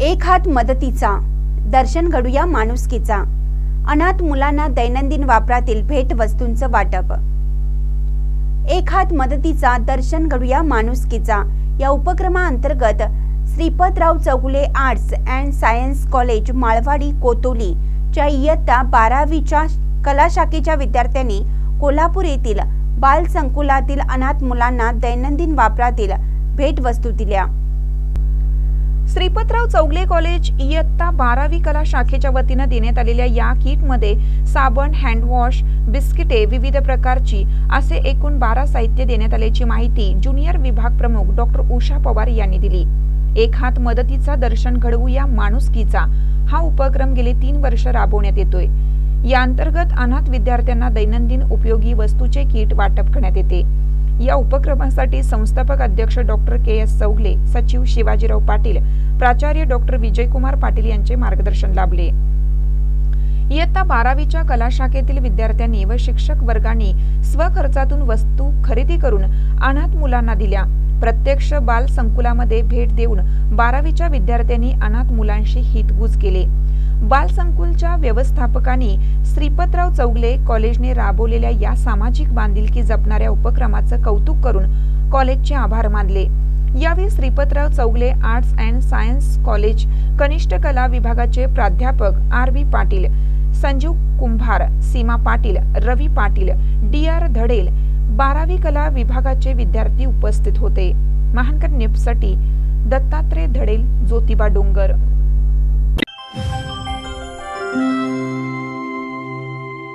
एक हात मदतीचा. दर्शन घडूया माणुसकीचा. अनाथ मुलांना दैनंदिन वापरातील भेट वस्तूंचं वाटप. एक हात मदतीचा दर्शन घडूया माणुसकीचा. या उपक्रमाअंतर्गत Shripatrao Chougule arts and science college Malwadi Kotoli च्या इयत्ता बारावीच्या कला शाखेच्या विद्यार्थ्यांनी कोल्हापूर येथील बाल संकुलातील अनाथ मुलांना दैनंदिन वापरातील भेटवस्तू दिल्या. श्रीपतराव चौगले कॉलेज इयत्ता बारावी कला शाखेच्या वतीनं देण्यात आलेल्या या किटमध्ये साबण हँडवॉश बिस्किटे विविध प्रकारची असे एकूण बारा साहित्य देण्यात आल्याची माहिती ज्युनियर विभाग प्रमुख डॉक्टर उषा पवार यांनी दिली. एक हात मदतीचा दर्शन घडवू या माणुसकीचा. हा उपक्रम गेले तीन वर्ष राबवण्यात येतोय. या अंतर्गत अनाथ विद्यार्थ्यांना दैनंदिन उपयोगी वस्तूचे किट वाटप करण्यात येते. या उपक्रमासाठी संस्थापक अध्यक्ष डॉक्टर के एस चौगले सचिव शिवाजीराव पाटील प्राचार्य डॉक्टर विजयकुमार पाटील यांचे मार्गदर्शन लाभले. इयत्ता बारावीच्या कला शाखेतील विद्यार्थ्यांनी व शिक्षक वर्गांनी स्वखर्चातून वस्तू खरेदी करून अनाथ मुलांना दिल्या. प्रत्यक्ष बाल संकुलामध्ये भेट देऊन बारावीच्या विद्यार्थ्यांनी अनाथ मुलांशी हितगुज केले. बाल संकुलच्या व्यवस्थापकांनी श्रीपतराव चौगले कॉलेजने राबवलेल्या या सामाजिक बांधिलकी जपणाऱ्या उपक्रमाचं कौतुक करून कॉलेजचे आभार मानले. यावेळी Shripatrao Chougale arts and science college कनिष्ठ कला विभागाचे प्राध्यापक R V Patil Sanjeev Kumbhar Seema Patil Ravi Patil D R Dhadel बारावी कला विभागाचे विद्यार्थी उपस्थित होते. महानकर नेपसाठी दत्तात्रय धडेल ज्योतिबा डोंगर.